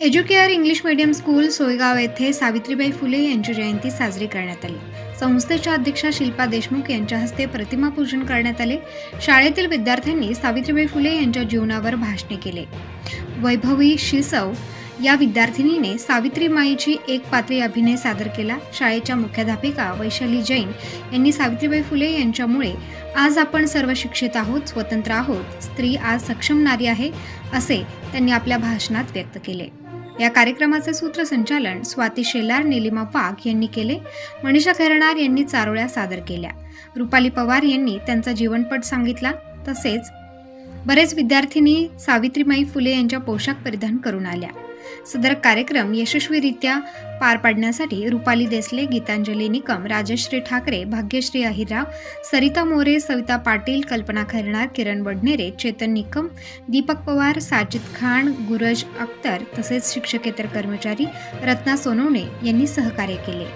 Educare English medium school Soygaon येथे सावित्रीबाई फुले यांची जयंती साजरी करण्यात आली. संस्थेच्या अध्यक्षा शिल्पा देशमुख यांच्या हस्ते प्रतिमा पूजन करण्यात आले. शाळेतील विद्यार्थ्यांनी सावित्रीबाई फुले यांच्या जीवनावर भाषणे केले. वैभवी शिसव या विद्यार्थिनीने सावित्रीमाईची एक पात्री अभिनय सादर केला. शाळेच्या मुख्याध्यापिका वैशाली जैन यांनी सावित्रीबाई फुले यांच्यामुळे आज आपण सर्व शिक्षित आहोत स्वतंत्र आहोत स्त्री आज सक्षम नारी आहे असे त्यांनी आपल्या भाषणात व्यक्त केले. या कार्यक्रमाचे सूत्रसंचालन स्वाती शेलार निलिमा वाघ यांनी केले. मनीषा खैरणार यांनी चारोळ्या सादर केल्या. रुपाली पवार यांनी त्यांचा जीवनपट सांगितला. तसेच बरेच विद्यार्थिनी सावित्रीमाई फुले यांच्या पोशाख परिधान करून आल्या. सदर कार्यक्रम यशस्वीरित्या पार पाडण्यासाठी रुपाली देसले गीतांजली निकम राजश्री ठाकरे भाग्यश्री अहिरराव सरिता मोरे सविता पाटील कल्पना खैरणार किरण वडनेरे चेतन निकम दीपक पवार साजिद खान गुरज अख्तर तसेच शिक्षकेतर कर्मचारी रत्ना सोनवणे यांनी सहकार्य केले.